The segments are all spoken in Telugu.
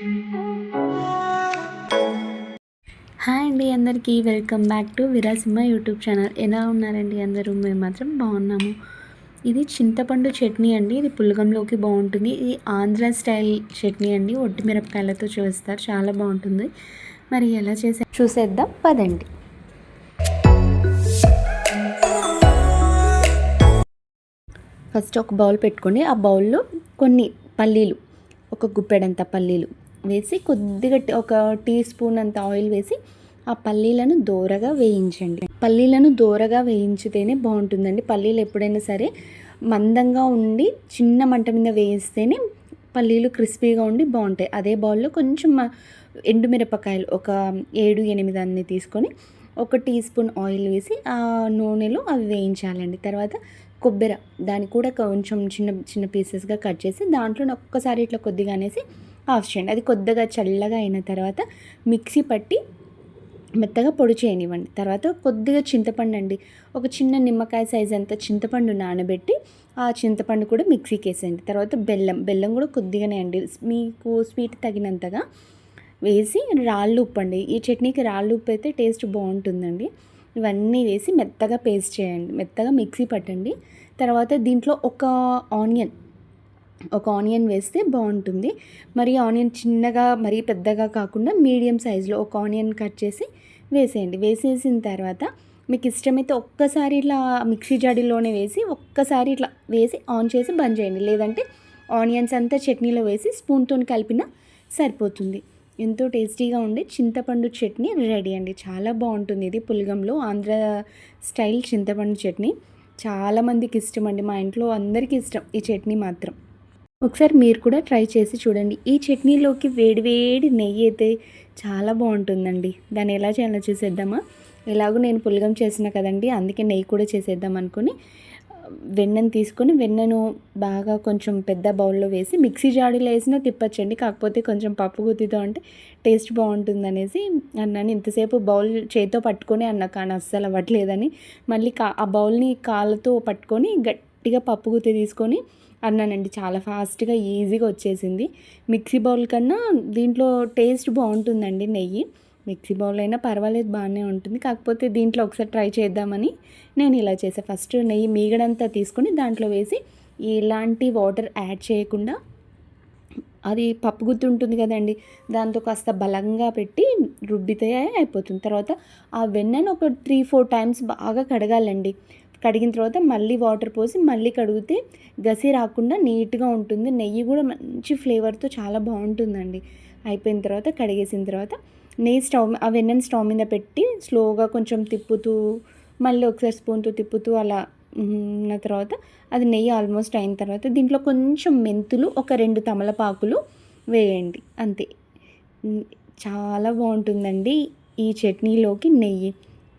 హాయ్ అండి అందరికీ welcome back to Veerasimha YouTube channel. ఎలా ఉన్నారండి అందరూ? మేము మాత్రం బాగున్నాము. ఇది చింతపండు చట్నీ అండి. ఇది పుల్గంలోకి బాగుంటుంది. ఇది ఆంధ్ర స్టైల్ చట్నీ అండి. ఒట్టి మిరపకాయలతో చేస్తారు. చాలా బాగుంటుంది. మరి ఎలా చేసే? చూసేద్దాం. పదండి. ఫస్ట్ ఒక బౌల్ పెట్టుకొని ఆ బౌల్లో కొన్ని పల్లీలు ఒక గుప్పెడంత పల్లీలు వేసి కొద్దిగా ఒక టీ స్పూన్ అంత ఆయిల్ వేసి ఆ పల్లీలను దోరగా వేయించండి. పల్లీలను దోరగా వేయించితేనే బాగుంటుందండి. పల్లీలు ఎప్పుడైనా సరే మందంగా ఉండి చిన్న మంట మీద వేయిస్తేనే పల్లీలు క్రిస్పీగా ఉండి బాగుంటాయి. అదే బౌల్లో కొంచెం ఎండుమిరపకాయలు ఒక ఏడు ఎనిమిది అన్ని తీసుకొని ఒక టీ స్పూన్ ఆయిల్ వేసి ఆ నూనెలో అవి వేయించాలండి. తర్వాత కొబ్బరి దాన్ని కూడా కొంచెం చిన్న చిన్న పీసెస్గా కట్ చేసి దాంట్లో ఒక్కసారి ఇట్లా కొద్దిగా అనేసి ఆఫ్ చేయండి. అది కొద్దిగా చల్లగా అయిన తర్వాత మిక్సీ పట్టి మెత్తగా పొడి చేయనివ్వండి. తర్వాత కొద్దిగా చింతపండు అండి. ఒక చిన్న నిమ్మకాయ సైజ్ అంత చింతపండు నానబెట్టి ఆ చింతపండు కూడా మిక్సీకి వేసేయండి తర్వాత బెల్లం బెల్లం కూడా కొద్దిగానే అండి. మీకు స్వీట్ తగినంతగా వేసి రాళ్ళు ఉప్పు అండి. ఈ చట్నీకి రాళ్ళు ఉప్పు అయితే టేస్ట్ బాగుంటుందండి. ఇవన్నీ వేసి మెత్తగా పేస్ట్ చేయండి. మెత్తగా మిక్సీ పట్టండి. తర్వాత దీంట్లో ఒక ఆనియన్ ఒక ఆనియన్ వేస్తే బాగుంటుంది. మరి ఆనియన్ చిన్నగా మరీ పెద్దగా కాకుండా మీడియం సైజులో ఒక ఆనియన్ కట్ చేసి వేసేయండి. వేసేసిన తర్వాత మీకు ఇష్టమైతే ఒక్కసారి ఇట్లా మిక్సీ జాడీలోనే వేసి ఒక్కసారి ఇట్లా వేసి ఆన్ చేసి బంద్ చేయండి. లేదంటే ఆనియన్స్ అంతా చట్నీలో వేసి స్పూన్తో కలిపినా సరిపోతుంది. ఎంతో టేస్టీగా ఉండే చింతపండు చట్నీ రెడీ అండి. చాలా బాగుంటుంది. ఇది పులగంలో ఆంధ్ర స్టైల్ చింతపండు చట్నీ. చాలామందికి ఇష్టం అండి. మా ఇంట్లో అందరికీ ఇష్టం ఈ చట్నీ మాత్రం. ఒకసారి మీరు కూడా ట్రై చేసి చూడండి. ఈ చట్నీలోకి వేడివేడి నెయ్యి అయితే చాలా బాగుంటుందండి. దాన్ని ఎలా చేయాలో చూసేద్దామా? ఎలాగో నేను పులగం చేసిన కదండి అందుకే నెయ్యి కూడా చేసేద్దాం అనుకుని వెన్నను తీసుకొని వెన్నను బాగా కొంచెం పెద్ద బౌల్లో వేసి మిక్సీ జాడీలో వేసినా తిప్పచ్చండి. కాకపోతే కొంచెం పప్పు గుత్తితో అంటే టేస్ట్ బాగుంటుంది అనేసి అన్నాను. ఇంతసేపు బౌల్ చేతితో పట్టుకొని అన్న కానీ అస్సలు అవ్వట్లేదని. మళ్ళీ కా ఆ బౌల్ని కాళ్ళతో పట్టుకొని గట్టిగా పప్పు గుత్తి తీసుకొని అన్నానండి. చాలా ఫాస్ట్గా ఈజీగా వచ్చేసింది. మిక్సీ బౌల్ కన్నా దీంట్లో టేస్ట్ బాగుంటుందండి నెయ్యి. మిక్సీ బౌల్ అయినా పర్వాలేదు బాగానే ఉంటుంది. కాకపోతే దీంట్లో ఒకసారి ట్రై చేద్దామని నేను ఇలా చేసాను ఫస్ట్ నెయ్యి మీగడంతా తీసుకొని దాంట్లో వేసి ఎలాంటి వాటర్ యాడ్ చేయకుండా అది పప్పు గుత్తి ఉంటుంది కదండి దాంతో కాస్త బలంగా పెట్టి రుబ్బితే అయిపోతుంది. తర్వాత ఆ వెన్నను ఒక త్రీ ఫోర్ టైమ్స్ బాగా కడగాలండి. కడిగిన తర్వాత మళ్ళీ వాటర్ పోసి మళ్ళీ కడిగితే గసి రాకుండా నీట్గా ఉంటుంది. నెయ్యి కూడా మంచి ఫ్లేవర్తో చాలా బాగుంటుందండి. అయిపోయిన తర్వాత కడిగేసిన తర్వాత నెయ్యి స్టవ్ ఆ వెన్నెని స్టవ్ మీద పెట్టి స్లోగా కొంచెం తిప్పుతూ మళ్ళీ ఒకసారి స్పూన్తో తిప్పుతూ అలా ఉన్న తర్వాత అది నెయ్యి ఆల్మోస్ట్ అయిన తర్వాత దీంట్లో కొంచెం మెంతులు ఒక రెండు తమలపాకులు వేయండి. అంతే. చాలా బాగుంటుందండి ఈ చట్నీలోకి నెయ్యి.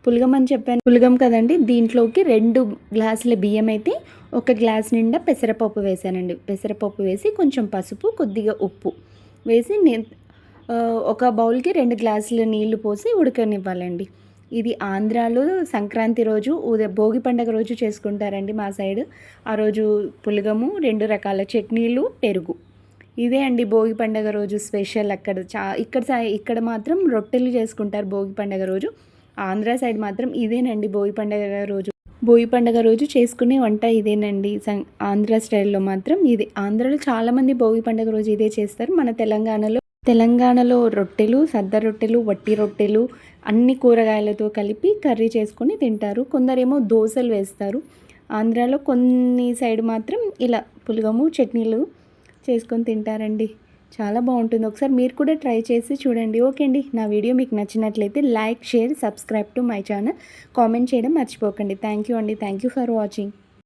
పులగం అని చెప్పాను. పులగం కదండి దీంట్లోకి రెండు గ్లాసుల బియ్యం అయితే ఒక గ్లాస్ నిండా పెసరపప్పు వేసానండి పెసరపప్పు వేసి కొంచెం పసుపు కొద్దిగా ఉప్పు వేసి ఒక బౌల్కి రెండు గ్లాసుల నీళ్ళు పోసి ఉడకనివ్వాలండి. ఇది ఆంధ్రాలో సంక్రాంతి రోజు ఉదయ భోగి పండగ రోజు చేసుకుంటారండి మా సైడ్. ఆ రోజు పులగము రెండు రకాల చట్నీలు పెరుగు. ఇదే అండి భోగి పండగ రోజు స్పెషల్ అక్కడ చా ఇక్కడ సై- ఇక్కడ మాత్రం రొట్టెలు చేసుకుంటారు భోగి పండగ రోజు. ఆంధ్ర సైడ్ మాత్రం ఇదేనండి భోగి పండగ రోజు. భోగి పండగ రోజు చేసుకునే వంట ఇదేనండి. సం- ఆంధ్ర స్టైల్లో మాత్రం ఇది ఆంధ్రలో చాలామంది భోగి పండగ రోజు ఇదే చేస్తారు. మన తెలంగాణలో తెలంగాణలో రొట్టెలు సద్ద రొట్టెలు వట్టి రొట్టెలు అన్ని కూరగాయలతో కలిపి కర్రీ చేసుకొని తింటారు. కొందరేమో దోశలు వేస్తారు. ఆంధ్రాలో కొన్ని సైడ్ మాత్రం ఇలా పులగము చట్నీలు చేసుకొని తింటారండి. చాలా బాగుంటుంది. ఒకసారి మీరు కూడా ట్రై చేసి చూడండి. ఓకే అండి. నా వీడియో మీకు నచ్చినట్లయితే like share subscribe to my channel. Comment చేయడం మర్చిపోకండి. థ్యాంక్ యూ అండి. Thank you for watching.